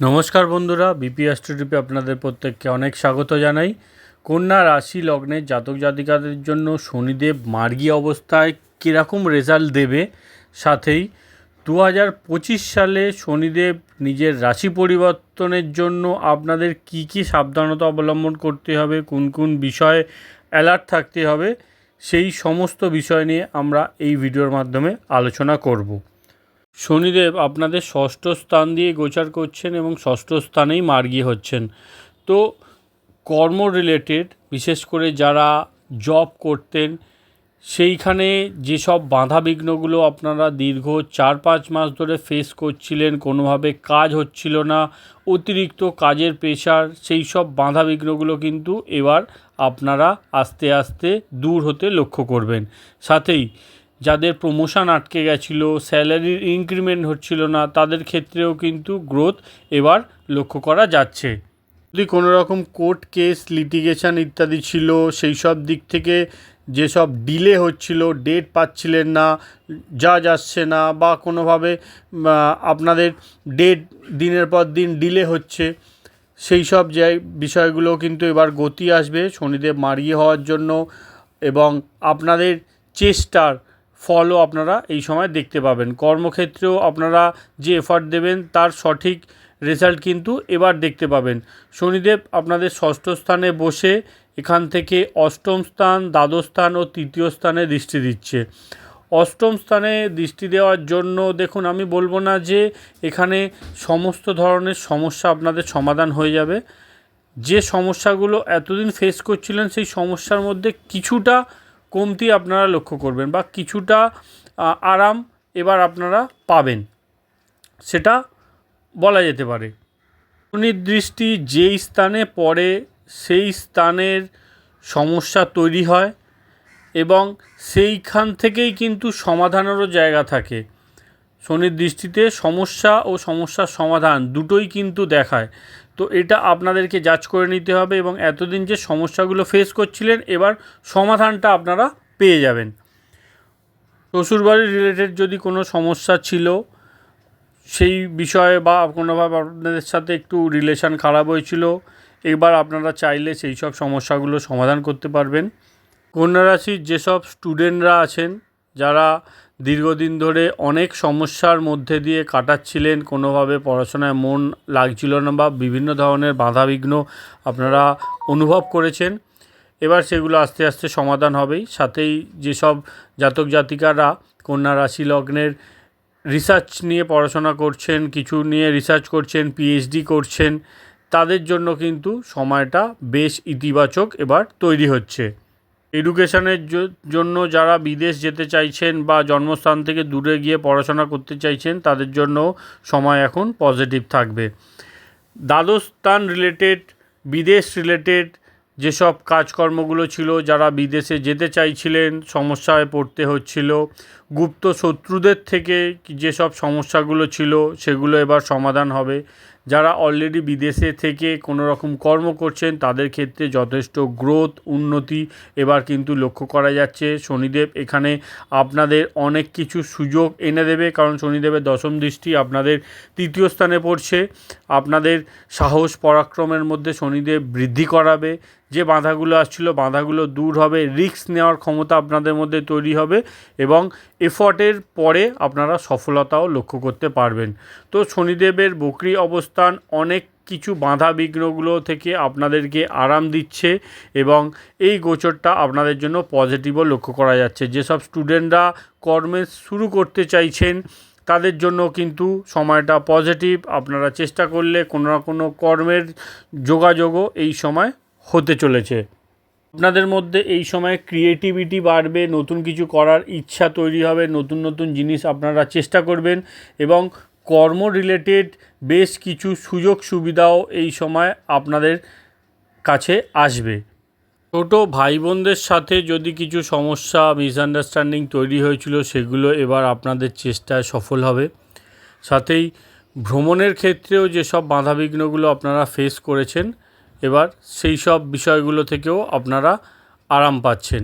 নমস্কার বন্ধুরা বিপি অ্যাস্ট্রোটিপে আপনাদের প্রত্যেককে অনেক স্বাগত জানাই। কন্যা রাশি লগ্নের জাতক জাতিকাদের জন্য শনিদেব মার্গী অবস্থায় কীরকম রেজাল্ট দেবে? সাথেই দু হাজার পঁচিশ সালে শনিদেব নিজের রাশি পরিবর্তনের জন্য আপনাদের কি কি সাবধানতা অবলম্বন করতে হবে? কোন কোন বিষয়ে অ্যালার্ট থাকতে হবে? সেই সমস্ত বিষয় নিয়ে আমরা এই ভিডিওর মাধ্যমে আলোচনা করব। শনিদেব আপনাদের ষষ্ঠ স্থান দিয়ে গোচার করছেন এবং ষষ্ঠ স্থানেই মার্গী হচ্ছেন। তো কর্ম রিলেটেড বিশেষ করে যারা জব করতেন, সেইখানে যেসব বাধা বিঘ্নগুলো আপনারা দীর্ঘ চার পাঁচ মাস ধরে ফেস করছিলেন, কোনোভাবে কাজ হচ্ছিল না, অতিরিক্ত কাজের প্রেশার সেই সব বাধা বিঘ্নগুলো কিন্তু এবার আপনারা আস্তে আস্তে দূর হতে লক্ষ্য করবেন। সাথেই যাদের প্রমোশন আটকে গেছিল স্যালারির ইনক্রিমেন্ট হচ্ছিল না, তাদের ক্ষেত্রেও কিন্তু গ্রোথ এবার লক্ষ্য করা যাচ্ছে। যদি কোনো রকম কোর্ট কেস লিটিগেশন ইত্যাদি ছিল, সেই সব দিক থেকে যেসব ডিলে হচ্ছিল ডেট পাচ্ছিলেন না যা যাচ্ছে না, বা কোনোভাবে আপনাদের ডেট দিনের পর দিন ডিলে হচ্ছে, সেই সব যে বিষয়গুলো কিন্তু এবার গতি আসবে। শনিদেব মারিয়ে হওয়ার জন্য এবং আপনাদের চেষ্টার ফলও আপনারা এই সময় দেখতে পাবেন। কর্মক্ষেত্রেও আপনারা যে এফার্ট দেবেন, তার সঠিক রেজাল্ট কিন্তু এবার দেখতে পাবেন। শনিদেব আপনাদের ষষ্ঠ স্থানে বসে এখান থেকে অষ্টম স্থান, দ্বাদশ স্থান ও তৃতীয় স্থানে দৃষ্টি দিচ্ছে। অষ্টম স্থানে দৃষ্টি দেওয়ার জন্য দেখুন, আমি বলব না যে এখানে সমস্ত ধরনের সমস্যা আপনাদের সমাধান হয়ে যাবে। যে সমস্যাগুলো এতদিন ফেস করছিলেন, সেই সমস্যার মধ্যে কিছুটা কমতি আপনারা লক্ষ্য করবেন বা কিছুটা আরাম এবার আপনারা পাবেন। সেটা বলা যেতে পারে। দৃষ্টি যেই স্থানে পড়ে সেই স্থানের সমস্যা তৈরি হয় এবং সেইখান থেকেই কিন্তু সমাধানেরও জায়গা থাকে। শনির দৃষ্টিতে সমস্যা ও সমস্যার সমাধান দুটোই কিন্তু দেখায়। তো এটা আপনাদেরকে যাচ করে নিতে হবে এবং এতদিন যে সমস্যাগুলো ফেস করছিলেন, এবার সমাধানটা আপনারা পেয়ে যাবেন। শ্বশুরবাড়ির রিলেটেড যদি কোনো সমস্যা ছিল, সেই বিষয়ে বা কোনোভাবে আপনাদের সাথে একটু রিলেশান খারাপ হয়েছিল, এবার আপনারা চাইলে সেই সব সমস্যাগুলো সমাধান করতে পারবেন। কন্যা রাশির যেসব স্টুডেন্টরা আছেন, যারা দীর্ঘদিন ধরে অনেক সমস্যার মধ্যে দিয়ে কাটাচ্ছিলেন, কোনোভাবে পড়াশোনায় মন লাগছিল না বা বিভিন্ন ধরনের বাধাবিঘ্ন আপনারা অনুভব করেছেন। এবার সেগুলো আস্তে আস্তে সমাধান হবেই। সাথেই যেসব জাতক জাতিকারা কন্যা রাশি লগ্নের রিসার্চ নিয়ে পড়াশোনা করছেন, কিছু নিয়ে রিসার্চ করছেন পিএইচডি করছেন, তাদের জন্য কিন্তু সময়টা বেশ ইতিবাচক এবার তৈরি হচ্ছে। এডুকেশনের জন্য যারা বিদেশ যেতে চাইছেন বা জন্মস্থান থেকে দূরে গিয়ে পড়াশোনা করতে চাইছেন, তাদের জন্য সময় এখন পজিটিভ থাকবে। দ্বাদস্থান রিলেটেড বিদেশ রিলেটেড যেসব কাজকর্মগুলো ছিল, যারা বিদেশে যেতে চাইছিলেন, সমস্যায় পড়তে হচ্ছিল গুপ্ত শত্রুদের থেকে যেসব সমস্যাগুলো ছিল, সেগুলো এবার সমাধান হবে। যারা অলরেডি বিদেশে থেকে কোনো রকম কর্ম করছেন, তাদের ক্ষেত্রে যথেষ্ট গ্রোথ উন্নতি এবার কিন্তু লক্ষ্য করা যাচ্ছে। শনিদেব এখানে আপনাদের অনেক কিছু সুযোগ এনে দেবে, কারণ শনিদেবের দশম দৃষ্টি আপনাদের তৃতীয় স্থানে পড়ছে। আপনাদের সাহস পরাক্রমের মধ্যে শনিদেব বৃদ্ধি করাবে। যে বাধাগুলো আসছিল, বাধাগুলো দূর হবে রিস্ক নেওয়ার ক্ষমতা আপনাদের মধ্যে তৈরি হবে এবং এফর্টের পরে আপনারা সফলতাও লক্ষ্য করতে পারবেন। তো শনিদেবের বকরি অবস্থান অনেক কিছু বাধা বিঘ্নগুলো থেকে আপনাদেরকে আরাম দিচ্ছে এবং এই গোচরটা আপনাদের জন্য পজিটিভও লক্ষ্য করা যাচ্ছে। যেসব স্টুডেন্টরা কর্মে শুরু করতে চাইছেন, তাদের জন্য কিন্তু সময়টা পজিটিভ। আপনারা চেষ্টা করলে কোনো না কোনো কর্মের যোগাযোগও এই সময় হতে চলেছে। আপনাদের মধ্যে এই সময় ক্রিয়েটিভিটি বাড়বে, নতুন কিছু করার ইচ্ছা তৈরি হবে, নতুন নতুন জিনিস আপনারা চেষ্টা করবেন এবং কর্ম রিলেটেড বেশ কিছু সুযোগ সুবিধাও এই সময় আপনাদের কাছে আসবে। ছোটো ভাই বোনদের সাথে যদি কিছু সমস্যা মিসআন্ডারস্ট্যান্ডিং তৈরি হয়েছিল, সেগুলো এবার আপনাদের চেষ্টায় সফল হবে। সাথেই ভ্রমণের ক্ষেত্রেও যেসব বাধাবিঘ্নগুলো আপনারা ফেস করেছেন এবার সেই সব বিষয়গুলো থেকেও আপনারা আরাম পাচ্ছেন।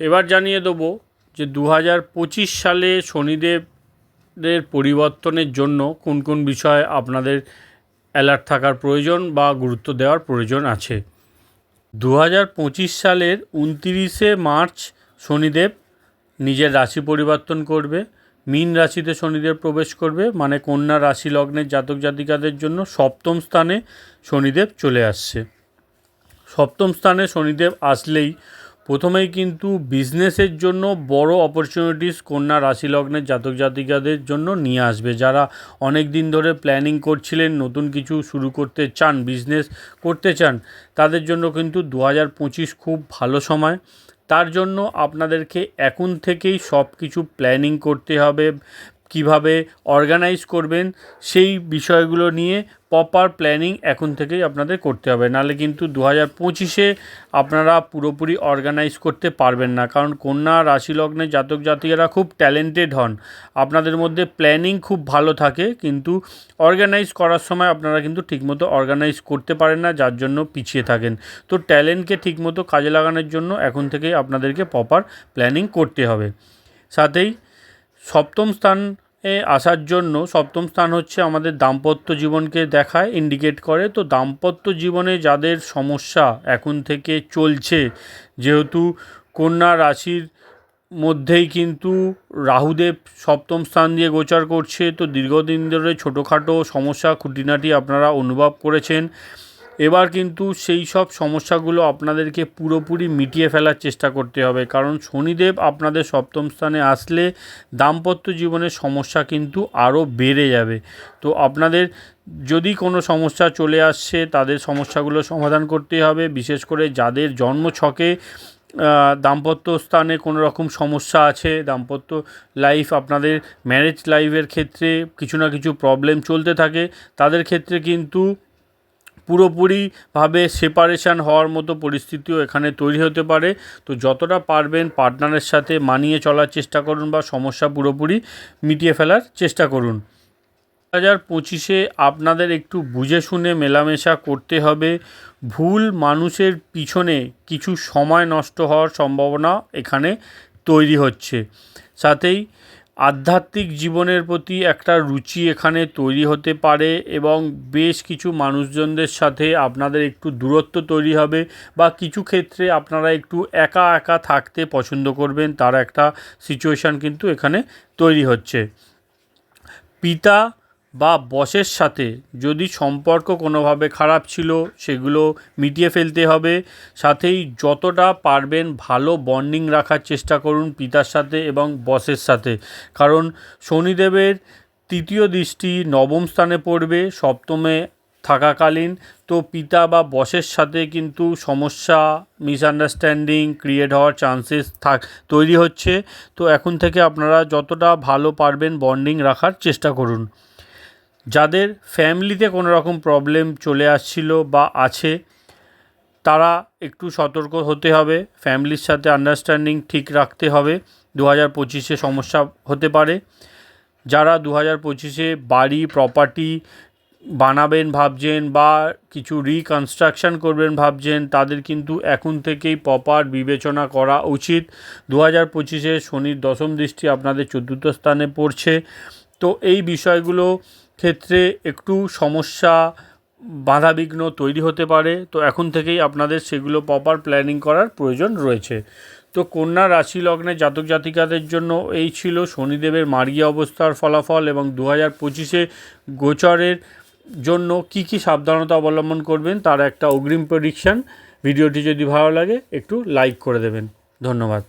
এবার জানিয়ে দেবো যে দু হাজার পঁচিশ সালে শনিদেবের পরিবর্তনের জন্য কোন কোন বিষয় আপনাদের অ্যালার্ট থাকার প্রয়োজন বা গুরুত্ব দেওয়ার প্রয়োজন আছে। দু হাজার পঁচিশ সালের উনতিরিশে মার্চ শনিদেব নিজের রাশি পরিবর্তন করবে। মীন রাশিতে শনিদেব প্রবেশ করবে মানে কন্যা রাশি লগ্নের জাতক জাতিকাদের জন্য সপ্তম স্থানে শনিদেব চলে আসছে। সপ্তম স্থানে শনিদেব আসলেই প্রথমেই কিন্তু বিজনেসের জন্য বড় অপরচুনিটিস কন্যা রাশি লগ্নের জাতক জাতিকাদের জন্য নিয়ে আসবে। যারা অনেক দিন ধরে প্ল্যানিং করছিলেন, নতুন কিছু শুরু করতে চান বিজনেস করতে চান, তাদের জন্য কিন্তু দু হাজার পঁচিশ খুব ভালো সময়। তার জন্য আপনাদেরকে এখন থেকেই সব কিছু প্ল্যানিং করতে হবে। কীভাবে অর্গানাইজ করবেন, সেই বিষয়গুলো নিয়ে প্রপার প্ল্যানিং এখন থেকেই আপনাদের করতে হবে। নাহলে কিন্তু দু হাজার পঁচিশে আপনারা পুরোপুরি অর্গানাইজ করতে পারবেন না। কারণ কন্যা রাশি লগ্নের জাতক জাতিকারা খুব ট্যালেন্টেড হন। আপনাদের মধ্যে প্ল্যানিং খুব ভালো থাকে, কিন্তু অর্গানাইজ করার সময় আপনারা কিন্তু ঠিকমতো অর্গানাইজ করতে পারেন না, যার জন্য পিছিয়ে থাকেন। তো ট্যালেন্টকে ঠিকমতো কাজে লাগানোর জন্য এখন থেকেই আপনাদেরকে প্রপার প্ল্যানিং করতে হবে। সাথেই সপ্তম স্থানে আসার জন্য সপ্তম স্থান হচ্ছে আমাদের দাম্পত্য জীবনকে দেখায় ইন্ডিকেট করে। তো দাম্পত্য জীবনে যাদের সমস্যা এখন থেকে চলছে, যেহেতু কন্যা রাশির মধ্যেই কিন্তু রাহুদেব সপ্তম স্থান দিয়ে গোচার করছে, তো দীর্ঘদিন ধরে ছোটোখাটো সমস্যা, খুঁটিনাটি আপনারা অনুভব করেছেন। এবার কিন্তু সেই সব সমস্যাগুলো আপনাদেরকে পুরোপুরি মিটিয়ে ফেলার চেষ্টা করতে হবে। কারণ শনিদেব আপনাদের সপ্তম স্থানে আসলে দাম্পত্য জীবনের সমস্যা কিন্তু আরও বেড়ে যাবে। তো আপনাদের যদি কোনো সমস্যা চলে আসছে তাদের সমস্যাগুলো সমাধান করতে হবে। বিশেষ করে যাদের জন্ম ছকে দাম্পত্য স্থানে কোনো রকম সমস্যা আছে, দাম্পত্য লাইফ আপনাদের ম্যারেজ লাইফের ক্ষেত্রে কিছু না কিছু প্রবলেম চলতে থাকে। তাদের ক্ষেত্রে কিন্তু পুরোপুরিভাবে সেপারেশান হওয়ার মতো পরিস্থিতিও এখানে তৈরি হতে পারে। তো যতটা পারবেন পার্টনারের সাথে মানিয়ে চলার চেষ্টা করুন বা সমস্যা পুরোপুরি মিটিয়ে ফেলার চেষ্টা করুন। হাজার পঁচিশে আপনাদের একটু বুঝে শুনে মেলামেশা করতে হবে। ভুল মানুষের পিছনে কিছু সময় নষ্ট হওয়ার সম্ভাবনা এখানে তৈরি হচ্ছে। সাথেই আধ্যাত্মিক জীবনের প্রতি একটা রুচি এখানে তৈরি হতে পারে এবং বেশ কিছু মানুষজনদের সাথে আপনাদের একটু দূরত্ব তৈরি হবে বা কিছু ক্ষেত্রে আপনারা একটু একা একা থাকতে পছন্দ করবেন, তার একটা সিচুয়েশান কিন্তু এখানে তৈরি হচ্ছে। পিতা বা বসের সাথে যদি সম্পর্ক কোনোভাবে খারাপ ছিল, সেগুলো মিটিয়ে ফেলতে হবে। সাথেই যতটা পারবেন ভালো বন্ডিং রাখার চেষ্টা করুন পিতার সাথে এবং বসের সাথে। কারণ শনিদেবের তৃতীয় দৃষ্টি নবম স্থানে পড়বে, সপ্তমে থাকাকালীন। তো পিতা বা বসের সাথে কিন্তু সমস্যা মিসআন্ডারস্ট্যান্ডিং ক্রিয়েট হওয়ার চান্সেস থাক, তৈরি হচ্ছে। তো এখন থেকে আপনারা যতটা ভালো পারবেন বন্ডিং রাখার চেষ্টা করুন। যাদের ফ্যামিলিতে কোনো রকম প্রবলেম চলে আসছিল বা আছে, তারা একটু সতর্ক হতে হবে ফ্যামিলির সাথে আন্ডারস্ট্যান্ডিং ঠিক রাখতে হবে দু হাজার পঁচিশে সমস্যা হতে পারে। যারা দু হাজার পঁচিশে বাড়ি প্রপার্টি বানাবেন ভাবছেন বা কিছু রিকনস্ট্রাকশান করবেন ভাবছেন, তাদের কিন্তু এখন থেকেই প্রপার বিবেচনা করা উচিত। দু হাজার পঁচিশে শনির দশম দৃষ্টি আপনাদের চতুর্থ স্থানে পড়ছে। তো এই বিষয়গুলো ক্ষেত্রে একটু সমস্যা, বাধাবিঘ্ন তৈরি হতে পারে। তো এখন থেকেই আপনাদের সেগুলো প্রপার প্ল্যানিং করার প্রয়োজন রয়েছে। তো কন্যা রাশি লগ্নে জাতক জাতিকাদের জন্য এই ছিল শনিদেবের মার্গী অবস্থার ফলাফল এবং দু হাজার পঁচিশে গোচরের জন্য কি কি সাবধানতা অবলম্বন করবেন তার একটা অগ্রিম প্রেডিকশান ভিডিওটি যদি ভালো লাগে, একটু লাইক করে দেবেন। ধন্যবাদ।